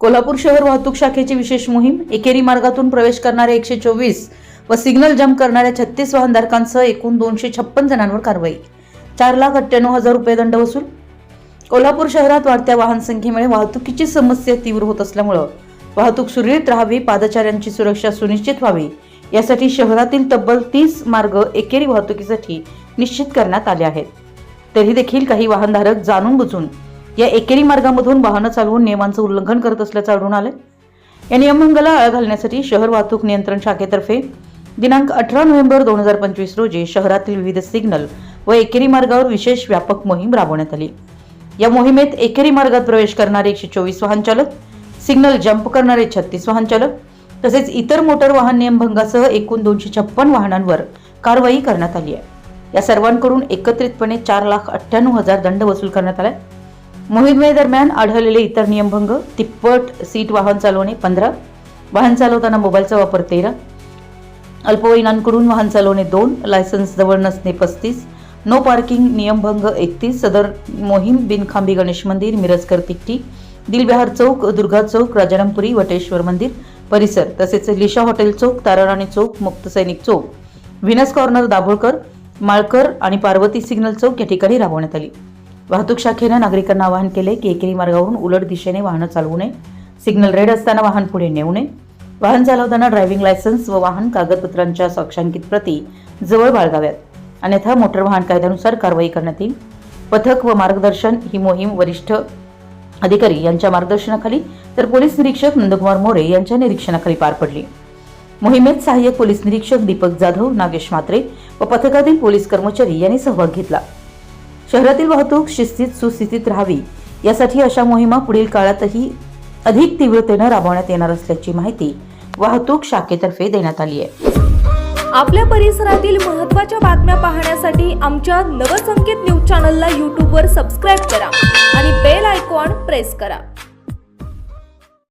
कोल्हापूर शहर वाहतूक शाखेची विशेष मोहीम एकेरी मार्गातून प्रवेश करणाऱ्या एकशे चोवीस व सिग्नल जम्प करणाऱ्या छत्तीस वाहनधारकांसह एकूण दोनशे छप्पन जणांवर कारवाई. चार लाख अठ्ठ्याण्णव हजार रुपये दंड वसूल. कोल्हापूर शहरात वाढत्या वाहन संख्येमुळे वाहतुकीची समस्या तीव्र होत असल्यामुळं वाहतूक सुरळीत राहावी पादचाऱ्यांची सुरक्षा सुनिश्चित व्हावी यासाठी शहरातील तब्बल तीस मार्ग एकेरी वाहतुकीसाठी निश्चित करण्यात आले आहेत. तरी देखील काही वाहनधारक जाणून बुजून या एकेरी मार्गामधून वाहनं चालवून नियमांचं उल्लंघन करत असल्याचं आढळून आलं या नियमभंगाला आळा घालण्यासाठी शहर वाहतूक नियंत्रण शाखेतर्फे दिनांक अठरा नोव्हेंबर दोन हजार पंचवीस रोजी शहरातील विविध सिग्नल व एकेरी मार्गावर विशेष व्यापक मोहीम राबवण्यात आली. या मोहिमेत एकेरी मार्गात प्रवेश करणारे एकशे चोवीस वाहन चालक सिग्नल जंप करणारे छत्तीस वाहन चालक तसेच इतर मोटर वाहन नियमभंगासह एकूण दोनशे छप्पन वाहनांवर कारवाई करण्यात आली आहे. या सर्वांकडून एकत्रितपणे चार लाख अठ्ठ्याण्णव हजार दंड वसूल करण्यात आला आहे मोहिमेदरम्यान आढळलेले इतर नियमभंग तिप्पट सीट वाहन चालवणे पंधरा वाहन चालवताना मोबाईलचा वापर तेरा अल्पवयीनांकडून वाहन चालवणे दोन लायसन्स जवळ नसणे पस्तीस नो पार्किंग नियमभंग एकतीस सदर मोहीम बिनखांबी गणेश मंदिर मिरजकर तिकटी दिलबिहार चौक दुर्गा चौक राजारामपुरी वटेश्वर मंदिर परिसर तसेच लिशा हॉटेल चौक ताराराणी चौक मुक्त सैनिक चौक. व्हिनस कॉर्नर दाभोळकर माळकर आणि पार्वती सिग्नल चौक या ठिकाणी राबवण्यात आली. वाहतूक शाखेनं नागरिकांना आवाहन केले की एकेरी मार्गावरून उलट दिशेने वाहनं चालवू नये. सिग्नल रेड असताना वाहन पुढे नेऊ नये. वाहन चालवताना ड्रायव्हिंग लायसन्स व वाहन कागदपत्रांच्या साक्षांकित प्रती जवळ बाळगाव्यात. अन्यथा मोटर वाहन कायद्यानुसार कारवाई करण्यात येईल. पथक व मार्गदर्शन ही मोहीम वरिष्ठ अधिकारी यांच्या मार्गदर्शनाखाली तर पोलीस निरीक्षक नंदकुमार मोरे यांच्या निरीक्षणाखाली पार पडली. मोहिमेत सहाय्यक पोलीस निरीक्षक दीपक जाधव नागेश म्हात्रे व पथकातील पोलीस कर्मचारी यांनी सहभाग घेतला. शहरातील वाहतूक शिस्तीत सुस्थितीत राहावी यासाठी अशा मोहिमा पुढील काळातही अधिक तीव्रतेनं राबवण्यात येणार असल्याची माहिती वाहतूक शाखेतर्फे देण्यात आली आहे. आपल्या परिसरातील महत्त्वाच्या बातम्या पाहण्यासाठी आमच्या नवसंकेत न्यूज चॅनलला यूट्यूबवर सबस्क्राईब करा आणि बेल आयकॉन प्रेस करा.